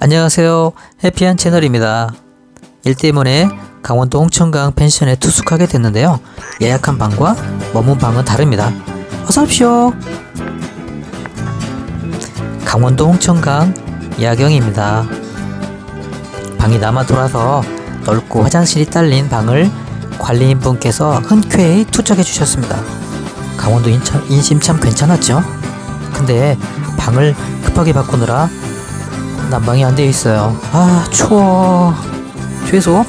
안녕하세요. 해피한 채널입니다. 일 때문에 강원도 홍천강 펜션에 투숙하게 됐는데요. 예약한 방과 머문 방은 다릅니다. 어서 오십시오. 강원도 홍천강 야경입니다. 방이 남아 돌아서 넓고 화장실이 딸린 방을 관리인분께서 흔쾌히 투척해 주셨습니다. 강원도 인천, 인심 참 괜찮았죠? 근데 방을 급하게 바꾸느라 난방이 안 되어 있어요. 아, 추워. 최소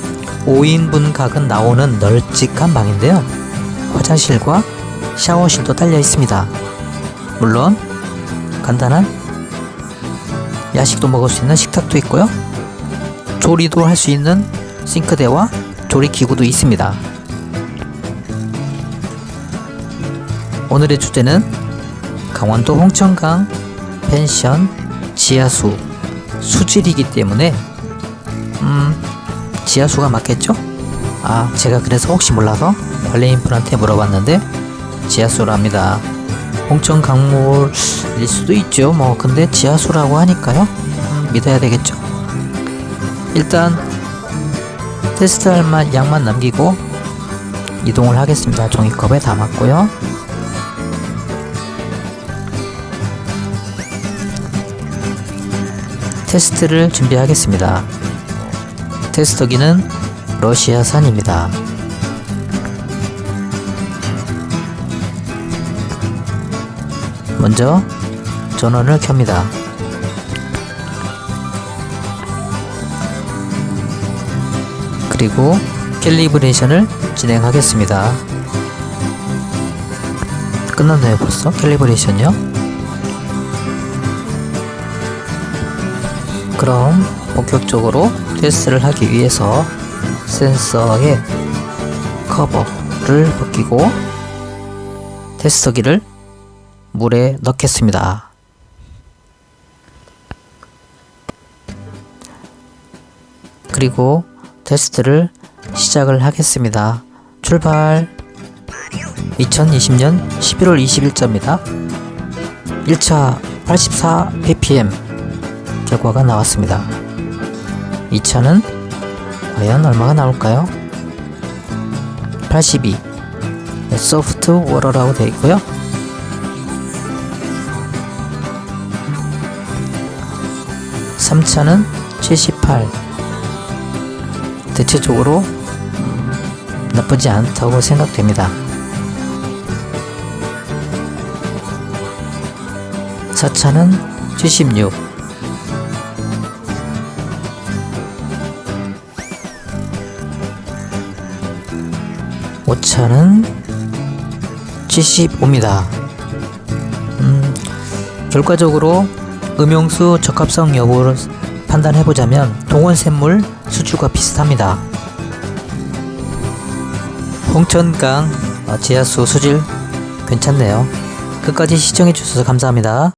5인분 각은 나오는 널찍한 방인데요. 화장실과 샤워실도 딸려 있습니다. 물론 간단한 야식도 먹을 수 있는 식탁도 있고요. 조리도 할 수 있는 싱크대와 조리 기구도 있습니다. 오늘의 주제는 강원도 홍천강 펜션 지하수 수질이기 때문에 음 지하수가 맞겠죠? 아 제가 그래서 혹시 몰라서 관리인 분한테 물어봤는데 지하수랍니다. 홍천 강물일 수도 있죠. 뭐 근데 지하수라고 하니까요. 음, 믿어야 되겠죠. 일단 테스트할 만 양만 남기고 이동을 하겠습니다. 종이컵에 담았고요. 테스트를 준비하겠습니다. 테스터기는 러시아산입니다. 먼저 전원을 켭니다. 그리고 캘리브레이션을 진행하겠습니다. 끝났나요 벌써? 캘리브레이션요? 그럼 본격적으로 테스트를 하기 위해서 센서의 커버를 벗기고 테스터기를 물에 넣겠습니다. 그리고 테스트를 시작을 하겠습니다. 출발 2020년 11월 20일자입니다. 1차 84 ppm 결과가 나왔습니다. 2차는 과연 얼마가 나올까요? 82 소프트 워러라고 되어 있고요. 3차는 78 대체적으로 나쁘지 않다고 생각됩니다. 4차는 76 5차는 75입니다. 음, 결과적으로 음용수 적합성 여부를 판단해보자면 동원샘물 수주가 비슷합니다. 홍천강 어, 지하수 수질 괜찮네요. 끝까지 시청해주셔서 감사합니다.